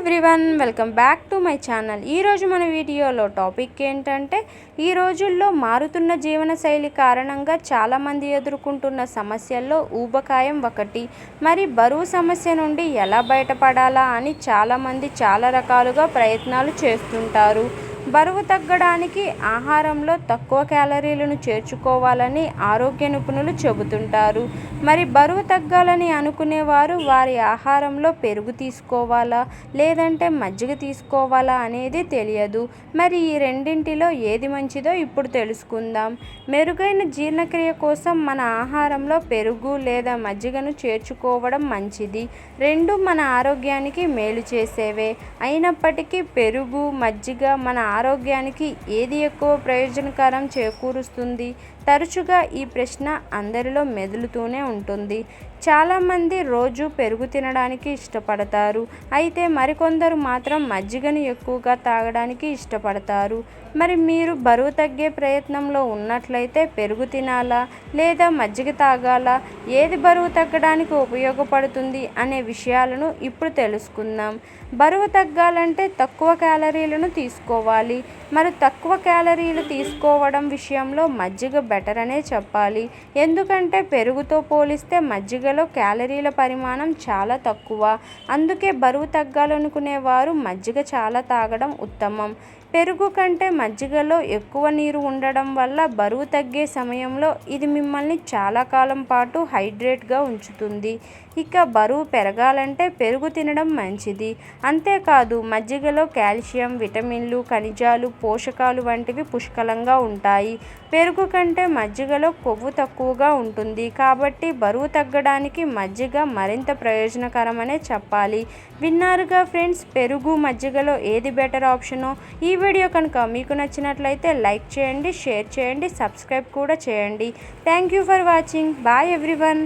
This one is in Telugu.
Everyone welcome back to my channel. ఈరోజు మన వీడియోలో టాపిక్ ఏంటంటే ఈ రోజుల్లో మారుతున్న జీవనశైలి కారణంగా చాలామంది ఎదుర్కొంటున్న సమస్యల్లో ఊబకాయం ఒకటి. మరి బరువు సమస్య నుండి ఎలా బయటపడాలా అని చాలామంది చాలా రకాలుగా ప్రయత్నాలు చేస్తుంటారు. బరువు తగ్గడానికి ఆహారంలో తక్కువ క్యాలరీలను చేర్చుకోవాలని ఆరోగ్య నిపుణులు చెబుతుంటారు. మరి బరువు తగ్గాలని అనుకునేవారు వారి ఆహారంలో పెరుగు తీసుకోవాలా లేదంటే మజ్జిగ తీసుకోవాలా అనేది తెలియదు. మరి ఈ రెండింటిలో ఏది మంచిదో ఇప్పుడు తెలుసుకుందాం. మెరుగైన జీర్ణక్రియ కోసం మన ఆహారంలో పెరుగు లేదా మజ్జిగను చేర్చుకోవడం మంచిది. రెండు మన ఆరోగ్యానికి మేలు చేసేవే. అయినప్పటికీ పెరుగు మజ్జిగ మన ఆరోగ్యానికి ఏది ఎక్కువ ప్రయోజనకరం చేకూరుస్తుంది? తరచుగా ఈ ప్రశ్న అందరిలో మెదులుతూనే ఉంటుంది. చాలామంది రోజు పెరుగు తినడానికి ఇష్టపడతారు. అయితే మరికొందరు మాత్రం మజ్జిగను ఎక్కువగా తాగడానికి ఇష్టపడతారు. మరి మీరు బరువు తగ్గే ప్రయత్నంలో ఉన్నట్లయితే పెరుగు తినాలా? లేదా మజ్జిగ తాగాలా? ఏది బరువు తగ్గడానికి ఉపయోగపడుతుంది అనే విషయాలను ఇప్పుడు తెలుసుకుందాం. బరువు తగ్గాలంటే తక్కువ క్యాలరీలను తీసుకోవాలి. మరి తక్కువ క్యాలరీలు తీసుకోవడం విషయంలో మజ్జిగ బెటర్ అనే చెప్పాలి. ఎందుకంటే పెరుగుతో పోలిస్తే మజ్జిగలో క్యాలరీల పరిమాణం చాలా తక్కువ. అందుకే బరువు తగ్గాలనుకునే వారు మజ్జిగ చాలా తాగడం ఉత్తమం. పెరుగు కంటే మజ్జిగలో ఎక్కువ నీరు ఉండడం వల్ల బరువు తగ్గే సమయంలో ఇది మిమ్మల్ని చాలా కాలం పాటు హైడ్రేట్గా ఉంచుతుంది. ఇక బరువు పెరగాలంటే పెరుగు తినడం మంచిది. అంతేకాదు మజ్జిగలో కాల్షియం విటమిన్లు ఖనిజ ఖనిజాలు పోషకాలు వంటివి పుష్కలంగా ఉంటాయి. పెరుగు కంటే మజ్జిగలో కొవ్వు తక్కువగా ఉంటుంది. కాబట్టి బరువు తగ్గడానికి మజ్జిగ మరింత ప్రయోజనకరమనే చెప్పాలి. విన్నారుగా ఫ్రెండ్స్ పెరుగు మజ్జిగలో ఏది బెటర్ ఆప్షనో? ఈ వీడియో కనుక మీకు నచ్చినట్లయితే లైక్ చేయండి షేర్ చేయండి సబ్స్క్రైబ్ కూడా చేయండి. Thank you for watching. Bye everyone.